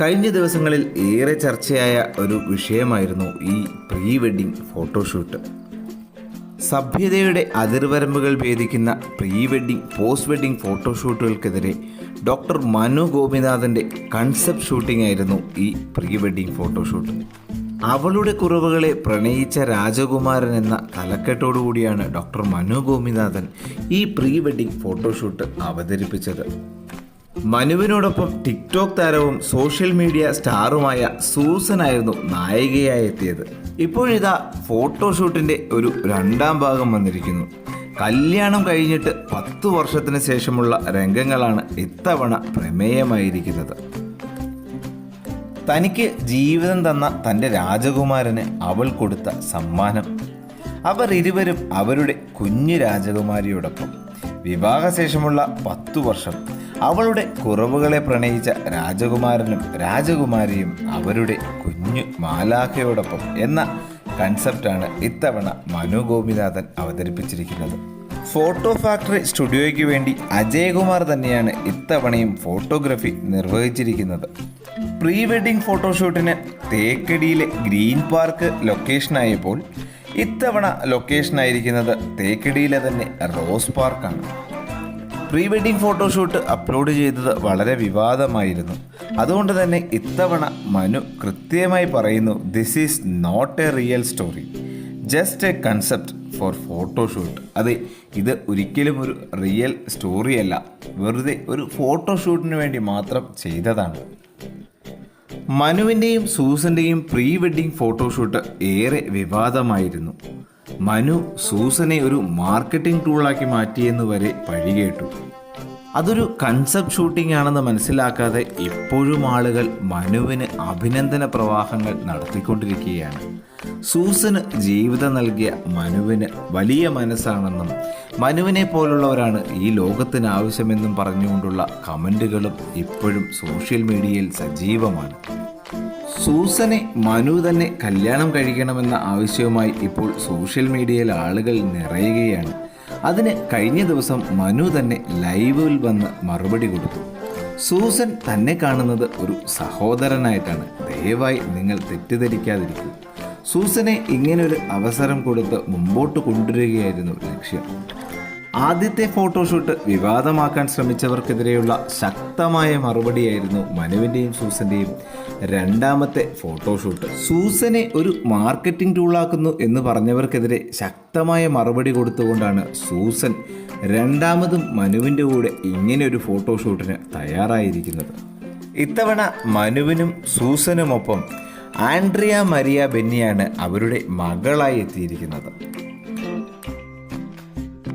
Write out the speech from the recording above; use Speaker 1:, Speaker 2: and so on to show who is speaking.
Speaker 1: കഴിഞ്ഞ ദിവസങ്ങളിൽ ഏറെ ചർച്ചയായ ഒരു വിഷയമായിരുന്നു ഈ പ്രീ വെഡിങ് ഫോട്ടോഷൂട്ട്. സഭ്യതയുടെ അതിർവരമ്പുകൾ ഭേദിക്കുന്ന പ്രീ വെഡിങ് പോസ്റ്റ് വെഡിങ് ഫോട്ടോഷൂട്ടുകൾക്കെതിരെ ഡോക്ടർ മനു ഗോപിനാഥന്റെ കൺസെപ്റ്റ് ഷൂട്ടിംഗ് ആയിരുന്നു ഈ പ്രീ വെഡിങ് ഫോട്ടോഷൂട്ട്. അവളുടെ കുറവുകളെ പ്രണയിച്ച രാജകുമാരൻ എന്ന തലക്കെട്ടോടുകൂടിയാണ് ഡോക്ടർ മനു ഗോപിനാഥൻ ഈ പ്രീ വെഡിങ് ഫോട്ടോഷൂട്ട് അവതരിപ്പിച്ചത്. മനുവിനോടൊപ്പം ടിക്ടോക്ക് താരവും സോഷ്യൽ മീഡിയ സ്റ്റാറുമായ സൂസനായിരുന്നു നായികയായി എത്തിയത്. ഇപ്പോഴിതാ ഫോട്ടോഷൂട്ടിന്റെ ഒരു രണ്ടാം ഭാഗം വന്നിരിക്കുന്നു. കല്യാണം കഴിഞ്ഞിട്ട് പത്ത് വർഷത്തിന് ശേഷമുള്ള രംഗങ്ങളാണ് ഇത്തവണ പ്രമേയമായിരിക്കുന്നത്. തനിക്ക് ജീവിതം തന്ന തന്റെ രാജകുമാരന് അവൾ കൊടുത്ത സമ്മാനം. അവർ ഇരുവരും അവരുടെ കുഞ്ഞു രാജകുമാരിയോടൊപ്പം. വിവാഹശേഷമുള്ള പത്തു വർഷം അവളുടെ കുറവുകളെ പ്രണയിച്ച രാജകുമാരനും രാജകുമാരിയും അവരുടെ കുഞ്ഞു മാലാഖയോടൊപ്പം എന്ന കൺസെപ്റ്റാണ് ഇത്തവണ മനു ഗോപിനാഥൻ അവതരിപ്പിച്ചിരിക്കുന്നത്. ഫോട്ടോ ഫാക്ടറി സ്റ്റുഡിയോയ്ക്ക് വേണ്ടി അജയകുമാർ തന്നെയാണ് ഇത്തവണയും ഫോട്ടോഗ്രഫി നിർവഹിച്ചിരിക്കുന്നത്. പ്രീ വെഡിങ് ഫോട്ടോഷൂട്ടിന് തേക്കടിയിലെ ഗ്രീൻ പാർക്ക് ലൊക്കേഷനായപ്പോൾ ഇത്തവണ ലൊക്കേഷനായിരിക്കുന്നത് തേക്കടിയിലെ തന്നെ റോസ് പാർക്കാണ്. പ്രീ വെഡിങ് ഫോട്ടോഷൂട്ട് അപ്ലോഡ് ചെയ്തത് വളരെ വിവാദമായിരുന്നു. അതുകൊണ്ട് തന്നെ ഇത്തവണ മനു കൃത്യമായി പറയുന്നു this is not a real story just a concept for photoshoot അതെ ഇത് ഒരിക്കലും ഒരു റിയൽ സ്റ്റോറിയല്ല വെറുതെ ഒരു ഫോട്ടോഷൂട്ടിന് വേണ്ടി മാത്രം ചെയ്തതാണ്. മനുവിന്റെയും സൂസന്റെയും പ്രീ വെഡിങ് ഫോട്ടോഷൂട്ട് ഏറെ വിവാദമായിരുന്നു. മനു സൂസനെ ഒരു മാർക്കറ്റിംഗ് ടൂളാക്കി മാറ്റിയെന്ന് വരെ പഴികേട്ടു അതൊരു കൺസെപ്റ്റ് ഷൂട്ടിംഗ് ആണെന്ന് മനസ്സിലാക്കാതെ എപ്പോഴും ആളുകൾ മനുവിന് അഭിനന്ദന പ്രവാഹങ്ങൾ നടത്തിക്കൊണ്ടിരിക്കുകയാണ്. സൂസന് ജീവിതം നൽകിയ മനുവിന് വലിയ മനസ്സാണെന്നും മനുവിനെ പോലുള്ളവരാണ് ഈ ലോകത്തിന് ആവശ്യമെന്നും പറഞ്ഞുകൊണ്ടുള്ള കമന്റുകളും ഇപ്പോഴും സോഷ്യൽ മീഡിയയിൽ സജീവമാണ്. സൂസനെ മനു തന്നെ കല്യാണം കഴിക്കണമെന്ന ആവശ്യവുമായി ഇപ്പോൾ സോഷ്യൽ മീഡിയയിൽ ആളുകൾ നിറയുകയാണ്. അതിന് കഴിഞ്ഞ ദിവസം മനു തന്നെ ലൈവിൽ വന്ന് മറുപടി കൊടുത്തു. സൂസൻ തന്നെ കാണുന്നത് ഒരു സഹോദരനായിട്ടാണ്. ദയവായി നിങ്ങൾ തെറ്റിദ്ധരിക്കാതിരിക്കൂ. സൂസനെ ഇങ്ങനൊരു അവസരം കൊടുത്ത് മുമ്പോട്ട് കൊണ്ടുവരികയായിരുന്നു ലക്ഷ്യം. ആദ്യത്തെ ഫോട്ടോഷൂട്ട് വിവാദമാക്കാൻ ശ്രമിച്ചവർക്കെതിരെയുള്ള ശക്തമായ മറുപടിയായിരുന്നു മനുവിന്റെയും സൂസന്റെയും രണ്ടാമത്തെ ഫോട്ടോഷൂട്ട്. സൂസനെ ഒരു മാർക്കറ്റിംഗ് ടൂളാക്കുന്നു എന്ന് പറഞ്ഞവർക്കെതിരെ ശക്തമായ മറുപടി കൊടുത്തുകൊണ്ടാണ് സൂസൻ രണ്ടാമതും മനുവിന്റെ കൂടെ ഇങ്ങനെ ഒരു ഫോട്ടോഷൂട്ടിന് തയ്യാറായിരിക്കുന്നത്. ഇത്തവണ മനുവിനും സൂസനുമൊപ്പം ആൻഡ്രിയ മരിയ ബെന്നിയാണ് അവരുടെ മകളായി എത്തിയിരിക്കുന്നത്.